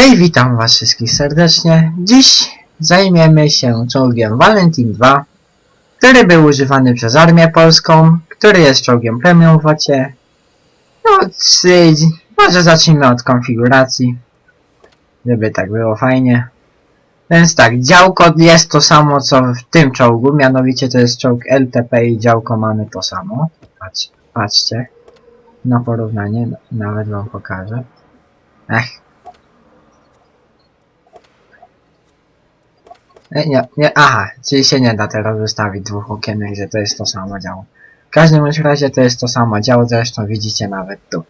Hej, witam was wszystkich serdecznie. Dziś zajmiemy się czołgiem Valentin 2, który był używany przez Armię Polską, który jest czołgiem premium w wocie. No, może zacznijmy od konfiguracji, żeby tak było fajnie. Więc tak, działko jest to samo co w tym czołgu, mianowicie to jest czołg LTP i działko mamy to samo. Patrz, patrzcie, na porównanie, nawet wam pokażę. Ech, E, Nie, nie, aha, czyli się nie da teraz wystawić dwóch okienek, że to jest to samo działo. W każdym razie to jest to samo działo, zresztą widzicie nawet tu.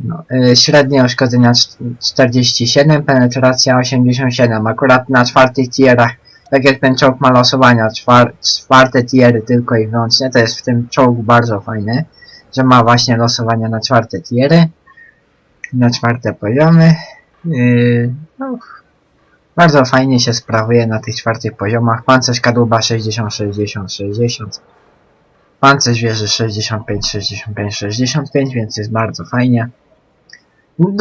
No, y, średnie uszkodzenia cz- 47, penetracja 87, akurat na czwartych tierach, tak jak ten czołg ma losowania, czwar czwarte tiery tylko i wyłącznie, to jest w tym czołgu bardzo fajne, że ma właśnie losowania na czwarte tiery, na czwarte poziomy. Yy, no, bardzo fajnie się sprawuje na tych czwartych poziomach. Pancerz kadłuba 60, 60, 60. Pancerz wieży 65, 65, 65, więc jest bardzo fajnie.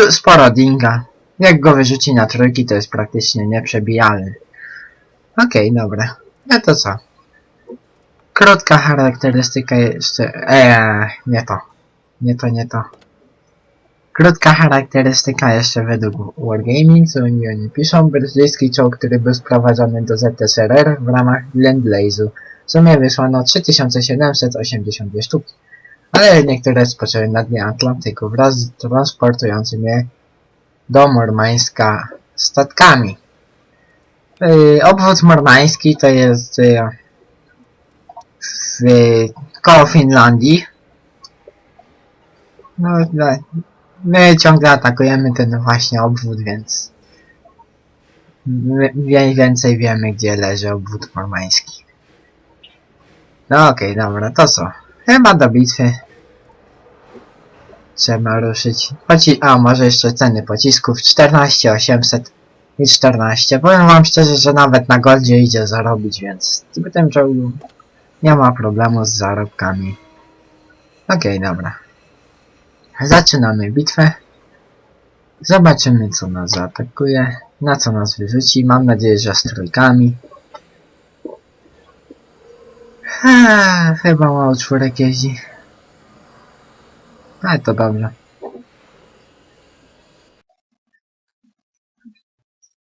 Sporo dinga. Jak go wyrzuci na trójki, to jest praktycznie nieprzebijalny. Okej, dobra. No to co? Krótka charakterystyka jeszcze... Eee, nie to. Nie to, nie to. Krótka charakterystyka jeszcze według Wargaming, co oni, oni piszą. Brytyjski czołg, który był sprowadzony do ZSRR w ramach Lend-Lease'u. W sumie wysłano 3782 sztuki. Ale niektóre spoczęły na dnie Atlantyku wraz z transportującym je do Murmańska statkami. Yy, obwód murmański to jest yy, w, koło Finlandii. No, no, My ciągle atakujemy ten właśnie obwód, więc mniej więcej wiemy, gdzie leży obwód mormański. No okej, dobra, to co? Chyba do bitwy. Trzeba ruszyć. Poci A, może jeszcze ceny pocisków 14 800 i 14. Powiem wam szczerze, że nawet na Goldzie idzie zarobić, więc w tym czołgu nie ma problemu z zarobkami. Okej, dobra. Zaczynamy bitwę. Zobaczymy co nas zaatakuje, na co nas wyrzuci. Mam nadzieję, że z trójkami. Chyba mało czwórek jeździ. Ale to dobrze.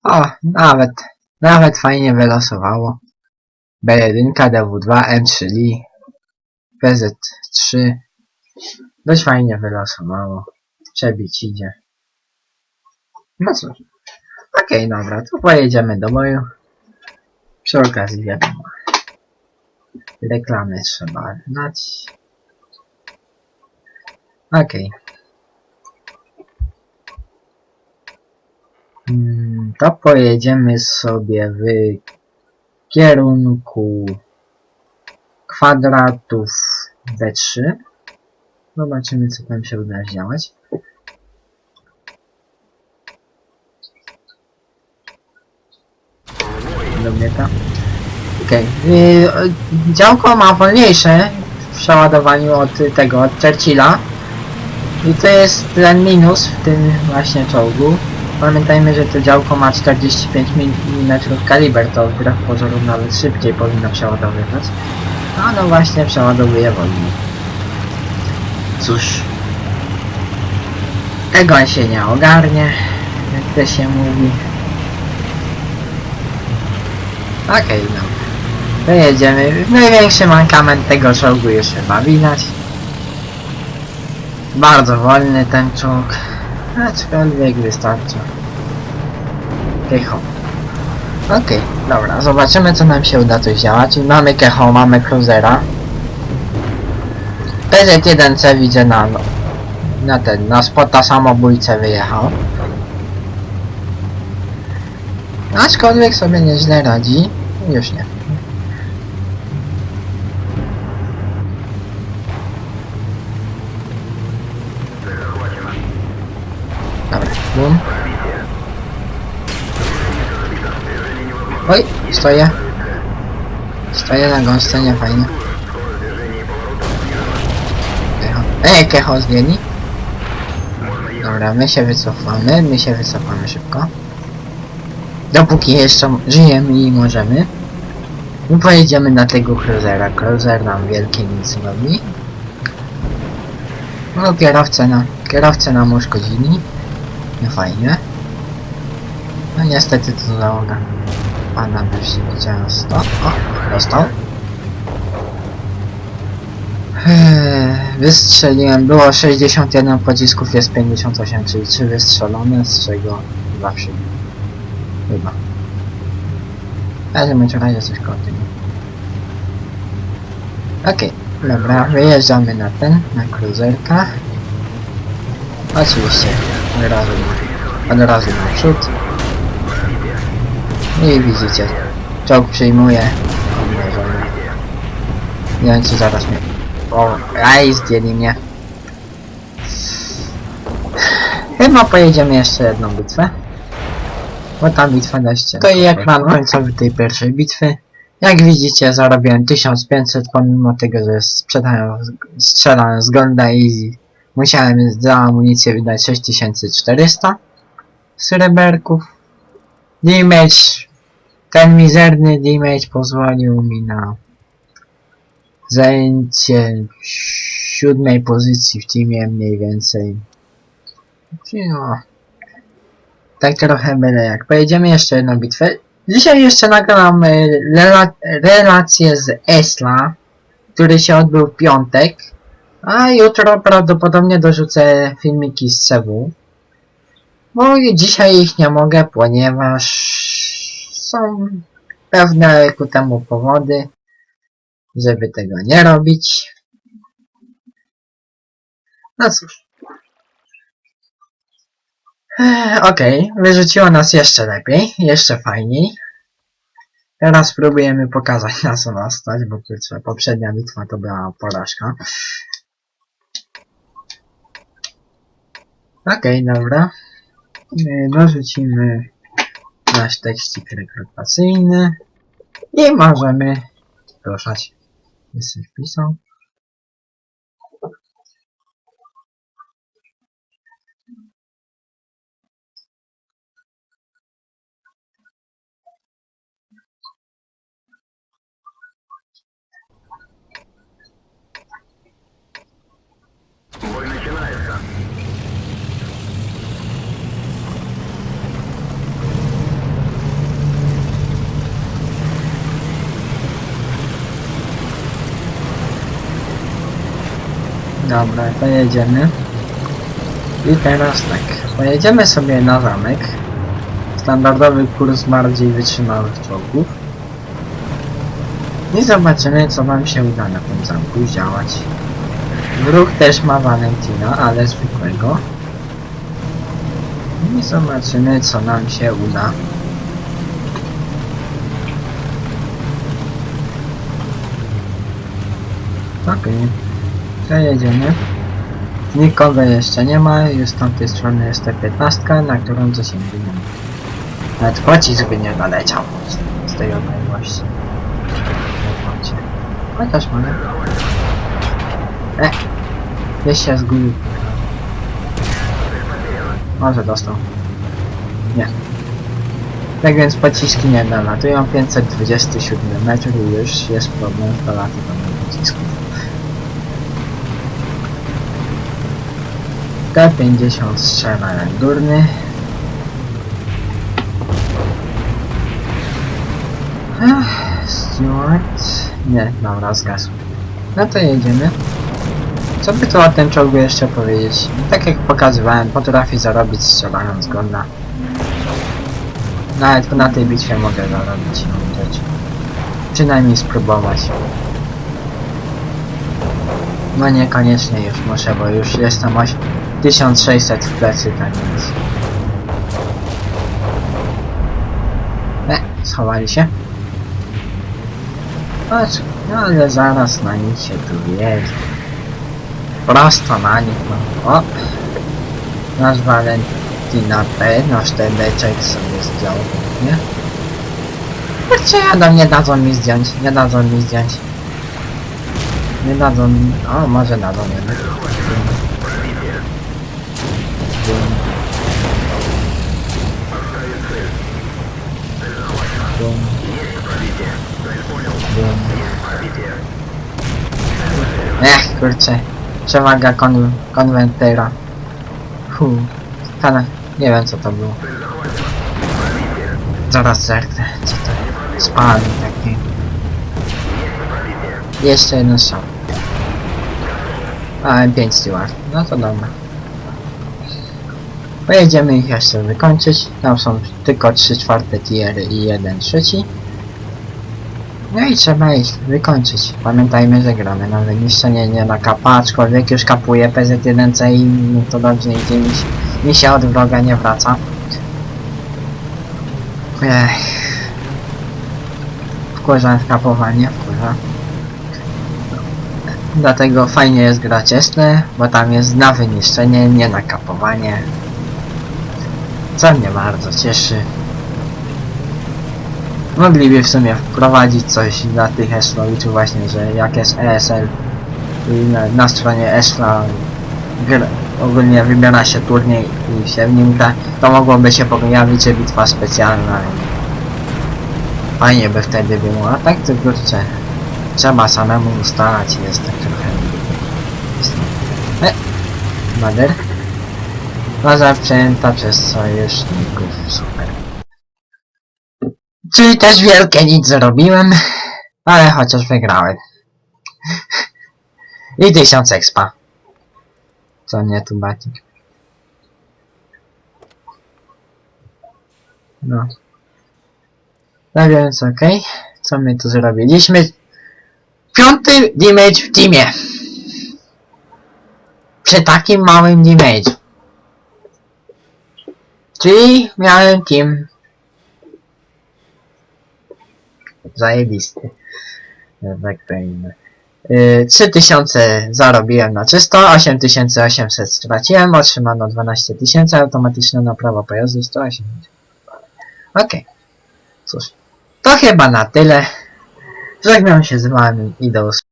O, nawet, nawet fajnie wylosowało. B1, DW2, M3 Lee, PZ3, Dość fajnie wylosowało. Przebić idzie. No cóż. Okej, dobra, to pojedziemy do boju. Przy okazji wiadomo. Reklamy trzeba dać. Okej. Mm, To pojedziemy sobie w kierunku kwadratów D3. Zobaczymy, co tam się uda zdziałać. Dobieta. Okej. Yy, działko ma wolniejsze w przeładowaniu od tego, od Churchilla. I to jest ten minus w tym właśnie czołgu. Pamiętajmy, że to działko ma 45 mm kaliber, to wbrew pozorom nawet szybciej powinno przeładowywać. A no właśnie przeładowuje wolniej. Cóż. Tego się nie ogarnie, jak to się mówi. Okej, no. To jedziemy. Największy mankament tego czołgu już chyba widać. Bardzo wolny ten czołg. Aczkolwiek wystarczy. Kecho. Okej, dobra, zobaczymy co nam się uda tu działać. Mamy Kecho, mamy Cruisera. PZ1C widzę na, na ten, na spota samobójcę wyjechał. Aczkolwiek sobie nieźle radzi. Już nie. Dobra, bum. Oj, stoję. Stoję na gąsce, nie fajnie. Kecho. Ej, kecho zmieni. Dobra, my się wycofamy, my się wycofamy szybko. Dopóki jeszcze żyjemy i możemy. My pojedziemy na tego cruisera. Cruiser nam wielkie nic robi. No kierowcę na, kierowcę nam uszkodzili. Nie fajnie. No niestety to załoga pana dość często. O, dostał. Eee, Wystrzeliłem, było 61 pocisków, jest 58, czyli 3 wystrzelone, z czego 2 przybiły. Chyba. W każdym razie coś koło. Okej, dobra, wyjeżdżamy na ten, na cruiserka. Oczywiście, od razu, od razu naprzód. I widzicie, czołg przyjmuje. Obnażony. Nie wiem, czy zaraz mnie... O, aj, zdjęli mnie. Chyba pojedziemy jeszcze jedną bitwę. Bo ta bitwa dość To i ekran końcowy tej pierwszej bitwy. Jak widzicie zarobiłem 1500 pomimo tego, że sprzedałem, strzelałem z Golda Easy. Musiałem za amunicję wydać 6400 sreberków. Damage, ten mizerny damage pozwolił mi na zajęcie siódmej pozycji w teamie mniej więcej. Czyli No, tak trochę byle jak. Pojedziemy jeszcze jedną bitwę. Dzisiaj jeszcze nagram rela relację z Esla, który się odbył w piątek. A jutro prawdopodobnie dorzucę filmiki z CW. Bo dzisiaj ich nie mogę, ponieważ są pewne ku temu powody, żeby tego nie robić. No cóż. Ech, Okej, wyrzuciło nas jeszcze lepiej, jeszcze fajniej. Teraz próbujemy pokazać na co nas stać, bo kurczę, poprzednia bitwa to była porażka. Okej, dobra. Yy, Dorzucimy nasz tekstik rekrutacyjny i możemy ruszać. c'est puissant. Dobra, pojedziemy. I teraz tak, pojedziemy sobie na zamek. Standardowy kurs bardziej wytrzymałych czołgów. I zobaczymy, co nam się uda na tym zamku zdziałać. Wróg też ma Valentina, ale zwykłego. I zobaczymy, co nam się uda. Okej. Przejedziemy. Nikogo jeszcze nie ma, już z tamtej strony jest T-15, na którą zasięgu nie ma. Nawet pocisk by nie doleciał z, tej odległości. Chociaż mamy. E! Gdzieś się zgubił. Może dostał. Nie. Tak więc pociski nie dolatują. 527 metr i już jest problem z dolatywaniem pocisków. T50 strzela jak durny. Ech, Stewart. Nie, dobra, zgasł. No to jedziemy. Co by tu o tym czołgu jeszcze powiedzieć? Tak jak pokazywałem, potrafi zarobić strzelając go na... Nawet na tej bitwie mogę zarobić inną rzecz. Przynajmniej spróbować. No niekoniecznie już muszę, bo już jestem oś 1600 w plecy, tak więc... E, schowali się. Patrz, no ale zaraz na nich się tu wjedzie. Prosto na nich, no. O! Nasz Valentina P, nasz tebeczek sobie zdjął, nie? Jadą, nie dadzą mi zdjąć, nie dadzą mi zdjąć. Nie dadzą mi... O, może dadzą jednak. Bum. Bum. Ech, kurczę. Przewaga kon konwentera. Hu. Kana. Nie wiem co to było. Zaraz zerknę. Co to? Spalny taki. Jeszcze jedna strzał. A, M5 Stewart. No to dobra. Pojedziemy ich jeszcze wykończyć. Tam są tylko 3 czwarte tiery i jeden trzeci. No i trzeba ich wykończyć. Pamiętajmy, że gramy na wyniszczenie, nie na kapa, aczkolwiek już kapuje PZ1C i no to dobrze idzie mi, się- mi się od wroga nie wraca. Ech. Wkurza kapowanie, wkurza. Dlatego fajnie jest grać Esne, bo tam jest na wyniszczenie, nie na kapowanie. Co mnie bardzo cieszy. Mogliby w sumie wprowadzić coś dla tych Eslowiczów właśnie, że jak jest ESL na, na stronie Esla ogólnie wybiera się turniej i się w nim gra, to mogłoby się pojawić że bitwa specjalna. Fajnie by wtedy było, a tak to kurczę trzeba samemu ustalać jest tak trochę e, Bader Baza przejęta przez sojuszników, super Czyli też wielkie nic zrobiłem, ale chociaż wygrałem I tysiąc expa Co mnie tu baci No No więc okej, co my tu zrobiliśmy? Piąty damage w teamie. Przy takim małym damage. Czyli miałem team zajebisty. że Tak powiem. Yy, 3000 zarobiłem na czysto, 8800 straciłem, otrzymano 12 tysięcy, automatyczna naprawa pojazdu 180. Okej. Cóż, to chyba na tyle. Żegnam się z wami i do usłyszenia.